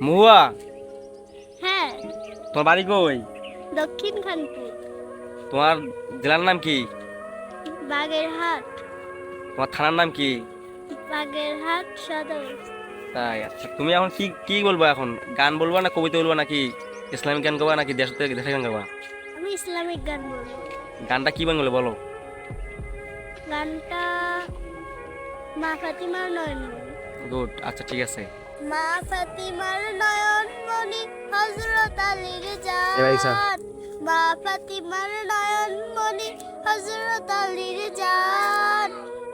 মহুয়া হ্যাঁ। তোমার বাড়ি কই? দক্ষিণ খানপুর। তোমার জেলার নাম কি? বাগেরহাট। তোমার থানার নাম কি? বাগেরহাট সদর। তাই আচ্ছা তুমি এখন কি কি বলব এখন? গান বলবা না কবিতা বলবা নাকি? ইসলামিক গান গাবা নাকি দেশ দেশের গান গাবা আমি ইসলামিক গান বলব। গানটা কি বাংলা বলো? গানটা মা ফাতিমার নয়নমণি। গুড আচ্ছা ঠিক আছে। মা ফাতিমার নয়নমণি হযরত আলীর। জান মা ফাতিমার নয়নমণি হযরত আলীর জান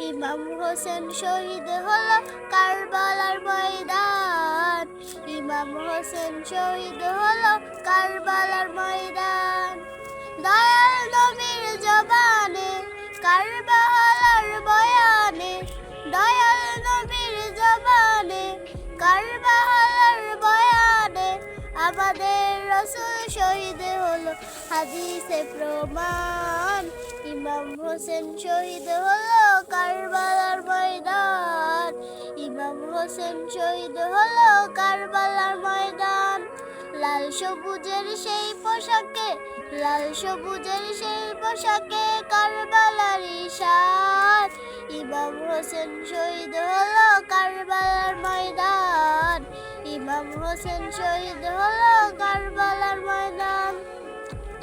ইমাম হোসেন শহীদ হলো কারবালার ময়দান। ইমাম হোসেন শহীদ হলো কারবালার ময়দান। আমাদের রসুল শহীদ হলো। হাদিসে প্রমাণ, ইমাম হোসেন শহীদ হলো কারবালার ময়দান। ইমাম হোসেন শহীদ হলো কারবালার ময়দান। লাল সবুজের সেই পোশাকে, লাল সবুজের সেই পোশাকে কারবালার ইশার ইমাম হোসেন শহীদ হলো হোসেন শহীদ হলো কারবালার ময়দান।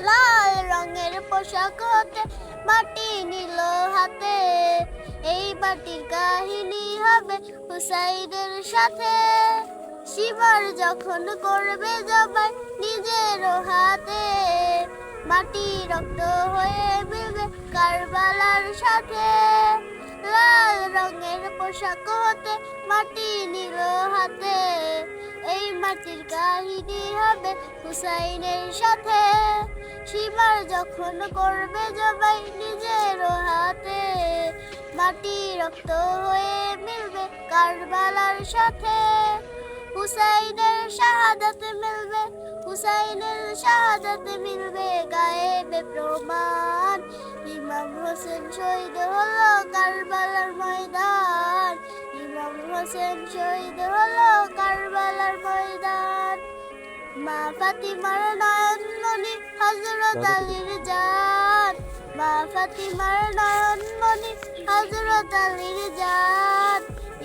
লাল রঙের পোশাক হতে মাটি নিল হাতে। এই মাটির কাহিনী হবে হুসাইনের সাথে। শিবার যখন করবে জবাই নিজের হাতে। মাটি রক্ত হয়ে মিলবে কারবালার সাথে। লাল রঙের পোশাক হতে মাটি মাটির কাহিনী হবে হুসাইনের সাথে। সীমার যখন করবে জবাই নিজের হাতে। মাটি রক্ত হয়ে মিলবে কারবালার সাথে। হুসাইনের শাহাদাত মিলবে, হুসাইনের শাহাদাত মিলবে। গায়েবে প্রমাণ, ইমাম হোসেন শহীদ হলো কারবালার ময়দান। ইমাম হোসেন শহীদ হলো মা ফাতিমার নয়নমণি হযরত আলীর জান। মা ফাতিমার নয়নমণি হযরত আলীর জান।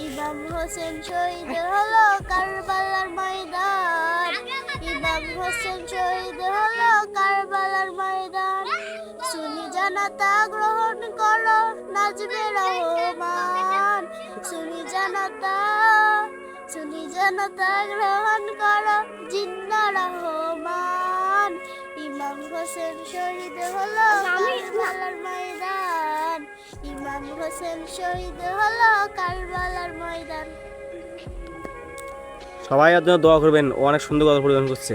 ইমাম হোসেন শহীদ হলো কারবালার ময়দান। ইমাম হোসেন শহীদ হলো কারবালার ময়দান। সুনি জানাতা গ্রহণ করো নাচবে রহমান। জনতা গ্রহণ করো জিন্না রহমান। ইমাম হোসেন শহীদ হলো কারবালার ময়দান। ইমাম হোসেন শহীদ হলো কারবালার ময়দান। সবাই আপনার দোয়া করবেন ও অনেক সুন্দর কথা পরিবেশন করছে।